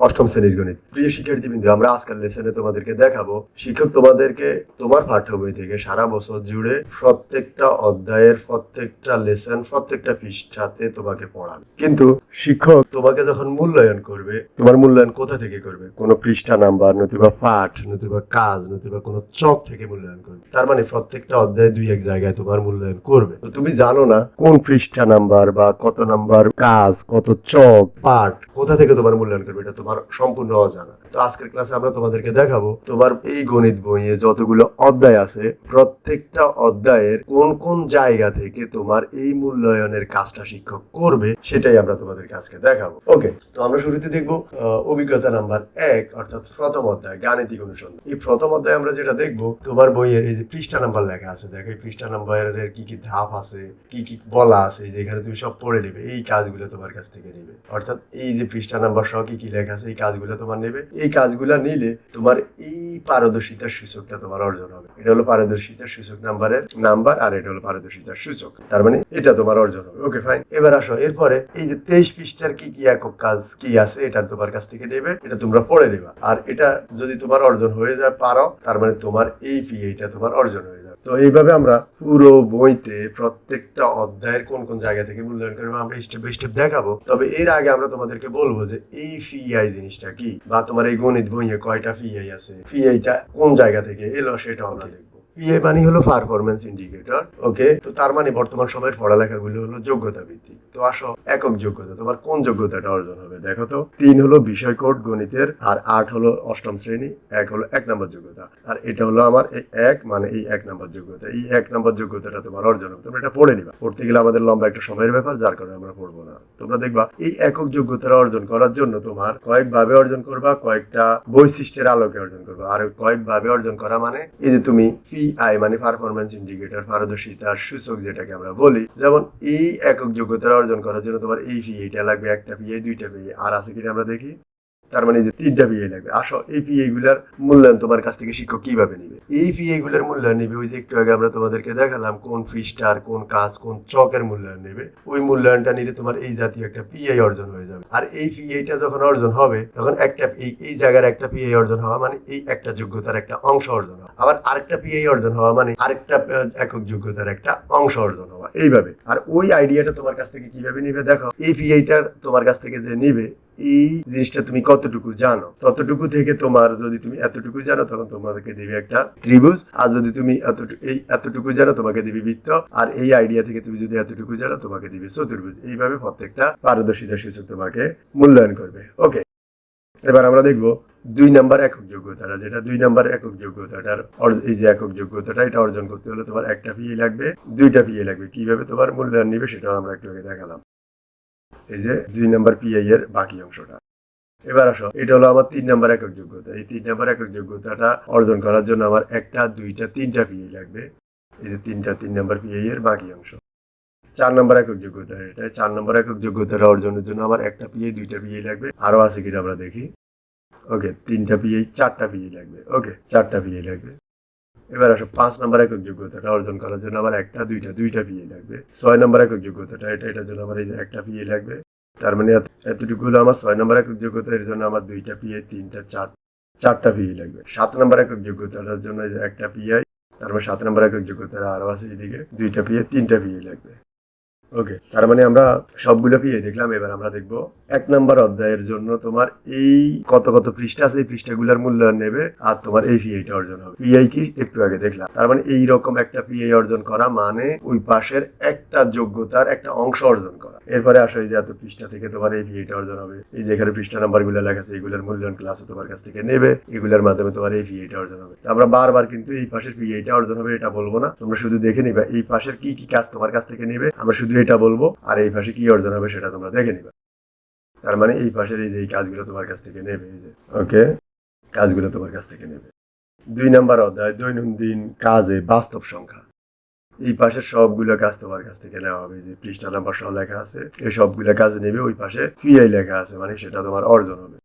অষ্টম শ্রেণির গণিত। প্রিয় শিক্ষার্থী বিন্দু আমরা আজকের লেসনে তোমাদেরকে দেখাবো, শিক্ষক তোমাদেরকে তোমার পাঠ্য বই থেকে সারা বছর জুড়ে প্রত্যেকটা অধ্যায়ের, প্রত্যেকটা লেসন, প্রত্যেকটা পৃষ্ঠাতে তোমাকে পড়াবে। কিন্তু শিক্ষক তোমাকে যখন মূল্যায়ন করবে, তোমার মূল্যায়ন কোথা থেকে করবে? কোনো পৃষ্ঠা নাম্বার নতুবা পাঠ, নতুবা কাজ, নতুবা কোনো চক থেকে মূল্যায়ন করবে। তার মানে প্রত্যেকটা অধ্যায় দুই এক জায়গায় তোমার মূল্যায়ন করবে। তো তুমি জানো না কোন পৃষ্ঠা নাম্বার বা কত নাম্বার কাজ, কত চক, পাঠ কোথা থেকে তোমার মূল্যায়ন করবে? এটা তোমার সম্পূর্ণ অজানা। তো আজকের ক্লাসে আমরা তোমাদেরকে দেখাবো তোমার এই গণিত বইয়ে যতগুলো অধ্যায় আছে, প্রত্যেকটা অধ্যায়ের কোন কোন জায়গা থেকে তোমার এই মূল্যায়নের কাজটা শিক্ষক করবে সেটাই আমরা তোমাদেরকে আজকে দেখাবো। ওকে, তো আমরা শুরুতে দেখব অভিজ্ঞতা নাম্বার এক, অর্থাৎ প্রথম অধ্যায়, গাণিতিক অনুসন্ধান। এই প্রথম অধ্যায় আমরা যেটা দেখব, তোমার বইয়ের এই যে পৃষ্ঠা নাম্বার লেখা আছে, দেখো এই পৃষ্ঠা নাম্বারের কি কি ধাপ আছে, কি কি বলা আছে, এই যে এখানে তুমি সব পড়ে নেবে, এই কাজগুলো তোমার কাছ থেকে নেবে। অর্থাৎ এই যে পৃষ্ঠা নাম্বার সহ কি কি লেখা আছে, এই কাজগুলো তোমার নেবে। এই কাজগুলো নিলে তোমার এই পারদর্শিতার সূচকটা তোমার অর্জন হবে। এটা হলো পারদর্শিতার সূচক নাম্বারের নাম্বার আর এটা হলো পারদর্শিতার সূচক। তার মানে এটা তোমার অর্জন হবে। ওকে ফাইন এবার আসো, এরপরে এই যে তেইশ পৃষ্ঠার কি কি একক কাজ কি আছে, এটা তোমার কাছ থেকে নেবে। এটা তোমরা পড়ে নেবা। আর এটা যদি তোমার অর্জন হয়ে যায়, পারো, তার মানে তোমার এই পি এটা তোমার অর্জন হয়ে যাবে। তো এইভাবে আমরা পুরো বইতে প্রত্যেকটা অধ্যায়ের কোন কোন জায়গা থেকে মূল্যায়ন করব, আমরা স্টেপ বাই স্টেপ দেখাবো। তবে এর আগে আমরা তোমাদেরকে বলব যে এই ফিআই জিনিসটা কি? বা তোমার এই গণিত বইয়ে কয়টা ফিআই আছে? ফিআইটা কোন জায়গা থেকে এলো সেটা আমরা দেখব। পিএ মানে হলো পারফরমেন্স ইন্ডিকেটর ওকে তো তার মানে বর্তমান সময়ের পড়ালেখাগুলো হলো যোগ্যতা ভিত্তিক। তো আসো, একক যোগ্যতা, তোমার কোন যোগ্যতাটা অর্জন হবে? দেখো তো, তিন হলো বিষয় কোড, গণিতের, আর আট হলো অষ্টম শ্রেণি, এক হলো এক নম্বর যোগ্যতা। আর এটা হলো আমার এই এক মানে এই এক নম্বর যোগ্যতা। এই এক নম্বর যোগ্যতাটা তোমার অর্জন হবে। তোমরা এটা পড়ে নিবা। পড়তে গেলে আমাদের লম্বা একটা সময়ের ব্যাপার, যার কারণে আমরা পড়ব না। তোমরা দেখবা, এই একক যোগ্যতাটা অর্জন করার জন্য তোমার কয়েকভাবে অর্জন করবা, কয়েকটা বৈশিষ্ট্যের আলোকে অর্জন করবা। আর কয়েকভাবে অর্জন করা মানে এই যে তুমি পিআই মানে পারফরমেন্স ইন্ডিকেটর পারদর্শিতার সূচক যেটাকে আমরা বলি। যেমন এই একক যোগ্যতা অর্জন করার জন্য তোমার এই পিএইটা লাগবে একটা পিআই দুইটা পিআই আর আছে কিনা আমরা দেখি? তার মানে যে তিনটা পিআই লাগবে। আসো এই পিআই গুলার মূল্যায়ন তোমার কাছ থেকে শিক্ষক কীভাবে নিবে? এই পিআই গুলার মূল্যায়ন নিবে, ওই যে একটু আগে আমরা তোমাদেরকে দেখালাম কোন পৃষ্ঠার কোন কাজ, কোন চকের মূল্যায়ন নেবে, ওই মূল্যায়নটা নিলে তোমার এই জাতীয় একটা পিআই অর্জন হয়ে যাবে। আর এই পিআইটা যখন অর্জন হবে, তখন একটা এই এই জায়গার একটা পিআই অর্জন হওয়া মানে এই একটা যোগ্যতার একটা অংশ অর্জন হওয়া। আবার আরেকটা পিআই অর্জন হওয়া মানে আরেকটা একক যোগ্যতার একটা অংশ অর্জন হওয়া। এইভাবে। আর ওই আইডিয়াটা তোমার কাছ থেকে কীভাবে নিবে, দেখো, এই পিআইটার তোমার কাছ থেকে যে নিবে এই জিনিসটা তুমি কতটুকু জানো? ততটুকু থেকে তোমার যদি তুমি এতটুকু জানো, তখন তোমাকে দিবে একটা ত্রিভুজ। আর যদি তুমি এই এতটুকু জানো, তোমাকে দিবে বৃত্ত। আর এই আইডিয়া থেকে তুমি যদি এতটুকু জানো, তোমাকে দিবে চতুর্ভুজ। এইভাবে প্রত্যেকটা পারদর্শিতা সূচক তোমাকে মূল্যায়ন করবে। ওকে এবার আমরা দেখব দুই নাম্বার একক যোগ্যতাটা। যেটা দুই নাম্বার একক যোগ্যতাটার এই যে একক যোগ্যতাটা, এটা অর্জন করতে হলে তোমার একটা পিএ লাগবে, দুইটা পিএ লাগবে। কীভাবে তোমার মূল্যায়ন নিবে সেটাও আমরা একটু আগে দেখালাম। এই যে দুই নাম্বার পিআই এর বাকি অংশটা। এবার আসো, এটা হলো আমার তিন নাম্বার একক যোগ্যতা। এই তিন নাম্বার একক যোগ্যতাটা অর্জন করার জন্য আমার একটা, দুইটা, তিনটা পিআই লাগবে। এই যে তিনটা, তিন নাম্বার পিআই এর বাকি অংশ। চার নম্বর একক যোগ্যতা এটা। চার নম্বর একক যোগ্যতাটা অর্জনের জন্য আমার একটা পিএই দুইটা পিএই লাগবে। আরও আছে কিনা আমরা দেখি। ওকে, তিনটা পিএই চারটা পিএই লাগবে। ওকে, চারটা পিএই লাগবে। এবার আসো, পাঁচ নাম্বার একক যোগ্যতাটা অর্জন করার জন্য আমার একটা, দুইটা দুইটা পিএ লাগবে। ছয় নাম্বার একক যোগ্যতাটা, এটা, এটার জন্য আমার এই যে একটা পিএ লাগবে। তার মানে এতটুকু হলো আমার ছয় নাম্বার একক যোগ্যতা এর জন্য আমার দুইটা পিএ তিনটা, চার, চারটা পিএ লাগবে। সাত নাম্বার একক যোগ্যতাটার জন্য একটা পিআই তার মানে সাত নাম্বার একক যোগ্যতা আরও আছে এদিকে, দুইটা পিএ তিনটা পিএ লাগবে। ওকে তার মানে আমরা সবগুলো পিএ দেখলাম, এবার আমরা দেখব এক নাম্বার অধ্যায়ের জন্য তোমার এই কত কত পৃষ্ঠা আছে, এই পৃষ্ঠাগুলোর মূল্যায়ন নেবে আর তোমার এই পিআইটা অর্জন হবে। পিআই কি? একটু আগে দেখলাম। তার মানে এই রকম একটা পিআই অর্জন করা মানে ওই পাশের একটা যোগ্যতার একটা অংশ অর্জন করা। এরপরে আসো এই যে এত পৃষ্ঠা থেকে তোমার এই পিআইটা অর্জন হবে। এই যে এখানে পৃষ্ঠা নাম্বারগুলো লেখা আছে, এগুলোর মূল্যায়ন ক্লাসে তোমার কাছ থেকে নেবে, এগুলোর মাধ্যমে তোমার এই পিআইটা অর্জন হবে। আমরা বারবার কিন্তু এই পাশের পিআইটা অর্জন হবে, এটা বলব না। তোমরা শুধু দেখে নিবে এই পাশের কি কি কাজ তোমার কাছ থেকে নেবে। আমরা শুধু এটা বলব, আর এই পাশে কি অর্জন হবে সেটা তোমরা দেখে নিবে। তার মানে এই পাশের এই যে কাজগুলো তোমার কাছ থেকে নেবে, এই যে, ওকে? কাজগুলো তোমার কাছ থেকে নেবে। দুই নাম্বার অধ্যায়, দৈনন্দিন কাজে বাস্তব সংখ্যা। এই পাশের সবগুলো কাজ তোমার কাছ থেকে নেওয়া হবে। যে পৃষ্ঠা নাম্বার সহ লেখা আছে, এই সবগুলো কাজ নেবে, ওই পাশে পিআই লেখা আছে মানে সেটা তোমার অর্জন হবে।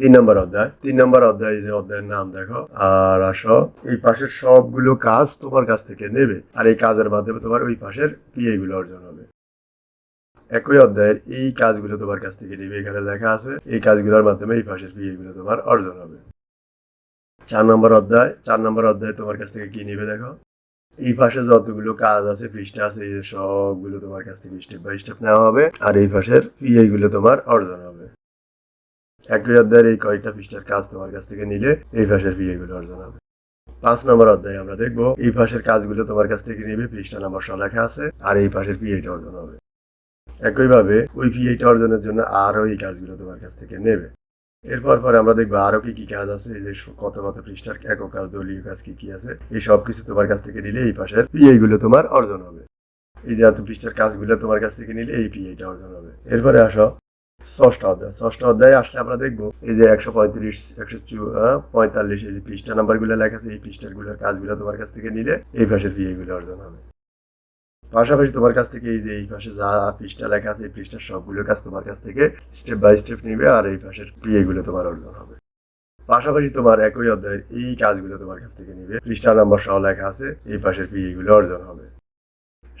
তিন নম্বর অধ্যায়। তিন নম্বর অধ্যায় যে অধ্যায়ের নাম দেখো। আর আসো। এই পাশের সবগুলো কাজ তোমার কাছ থেকে নেবে। আর এই কাজের মাধ্যমে তোমার ওই পাশের পিআই গুলো অর্জন হবে। একই অধ্যায়ের এই কাজগুলো তোমার কাছ থেকে নেবে। এখানে লেখা আছে, এই কাজগুলোর মাধ্যমে এই পাশের পিএ গুলো তোমার অর্জন হবে। চার নম্বর অধ্যায়। চার নম্বর অধ্যায় তোমার কাছ থেকে কি নিবে দেখো? এই পাশে যতগুলো কাজ আছে, পৃষ্ঠা আছে সবগুলো তোমার কাছ থেকে স্টেপ বাই স্টেপ নেওয়া হবে। আর এই পাশের পিএ গুলো তোমার অর্জন হবে। একই অধ্যায়ের এই কয়েকটা পৃষ্ঠার কাজ তোমার কাছ থেকে নিলে এই পাশের পিএ গুলো অর্জন হবে। পাঁচ নম্বর অধ্যায়ে আমরা দেখব, এই পাশের কাজগুলো তোমার কাছ থেকে নিবে, পৃষ্ঠা নাম্বার শ লেখা আছে, আর এই পাশের পিএইটা অর্জন হবে। একইভাবে ওই পিএইটা অর্জনের জন্য আরও এই কাজগুলো তোমার কাছ থেকে নেবে। এরপর পরে আমরা দেখব আরও কি কি কাজ আছে, এই যে কত কত পৃষ্ঠার একক কাজ, দলীয় কাজ কি কি আছে, এই সব কিছু তোমার কাছ থেকে নিলে এই পাশের পিএই গুলো তোমার অর্জন হবে। এই যে এত পৃষ্ঠার কাজগুলো তোমার কাছ থেকে নিলে এই পিএইটা অর্জন হবে। এরপরে আসো ষষ্ঠ অধ্যায়। ষষ্ঠ অধ্যায়ে আসলে আমরা দেখব, এই যে একশো পঁয়ত্রিশ, একশো পঁয়তাল্লিশ, এই যে পৃষ্ঠা নাম্বারগুলো লেখা আছে, এই পৃষ্ঠারগুলোর কাজগুলো তোমার কাছ থেকে নিলে এই পাশের পিএ গুলো অর্জন হবে। পাশাপাশি তোমার কাছ থেকে এই যে এই পাশে যা পৃষ্ঠা লেখা আছে, এই পৃষ্ঠার সবগুলো কাজ তোমার কাছ থেকে স্টেপ বাই স্টেপ নিবে আর এই পাশের পিএ গুলো তোমার অর্জন হবে। পাশাপাশি তোমার একই অধ্যায়ের এই কাজগুলো তোমার কাছ থেকে নিবে। পৃষ্ঠা নাম্বার সহ লেখা আছে, এই পাশের পিএ গুলো অর্জন হবে।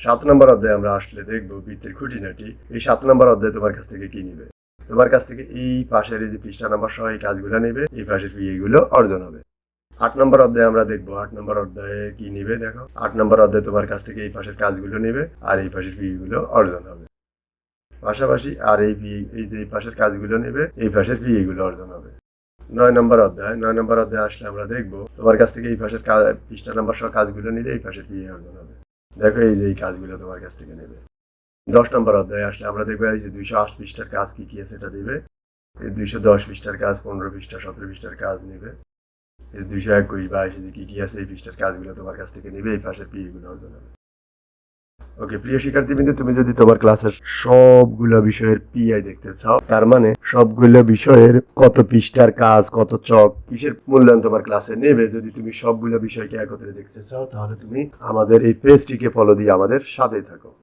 সাত নম্বর অধ্যায়ে আমরা আসলে দেখব বৃত্তের খুঁটিনাটি। এই সাত নম্বর অধ্যায়ে তোমার কাছ থেকে কি নিবে? তোমার কাছ থেকে এই পাশের এই যে পৃষ্ঠা নাম্বার সহ এই কাজগুলো নেবে, এই পাশের পিএ গুলো অর্জন হবে। আট নম্বর অধ্যায়ে আমরা দেখব, আট নম্বর অধ্যায়ে কি নিবে দেখো? আট নম্বর অধ্যায়ে তোমার কাছ থেকে এই পাশের কাজগুলো নেবে আর এই পাশের পিএ গুলো অর্জন হবে। পাশাপাশি আর এই পিএ এই যে পাশের কাজগুলো নেবে, এই পাশের পিএ গুলো অর্জন হবে। নয় নম্বর অধ্যায়, নয় নম্বর অধ্যায়ে আসলে আমরা দেখব, তোমার কাছ থেকে এই পাশের পৃষ্ঠা নাম্বার সহ কাজগুলো নিলে এই পাশের পিএ অর্জন হবে। দেখো এই যে এই কাজগুলো তোমার কাছ থেকে নেবে। দশ নম্বর অধ্যায়ে আসলে আমরা দেখব এই যে দুইশো আট পৃষ্ঠার কাজ কি কি আছে সেটা নেবে। এই দুইশো দশ পৃষ্ঠার কাজ, পনেরো পৃষ্ঠা, সতেরো পৃষ্ঠার কাজ নেবে। এই দুইশো একুশ বাইশ যে কি কি আছে, এই পৃষ্ঠার কাজগুলো তোমার কাছ থেকে নেবে, এই পাশের পিএ গুলো অর্জন হবে। ওকে, প্রিয় শিক্ষার্থীবৃন্দ, তুমি যদি তোমার ক্লাসের সবগুলো বিষয়ের পিআই দেখতে চাও, তার মানে সবগুলো বিষয়ের কত পৃষ্ঠার কাজ, কত চক, কিসের মূল্যায়ন তোমার ক্লাসে নেবে, যদি তুমি সবগুলো বিষয়কে একত্রে দেখতে চাও, তাহলে তুমি আমাদের এই পেজটিকে ফলো দিয়ে আমাদের সাথে থাকো।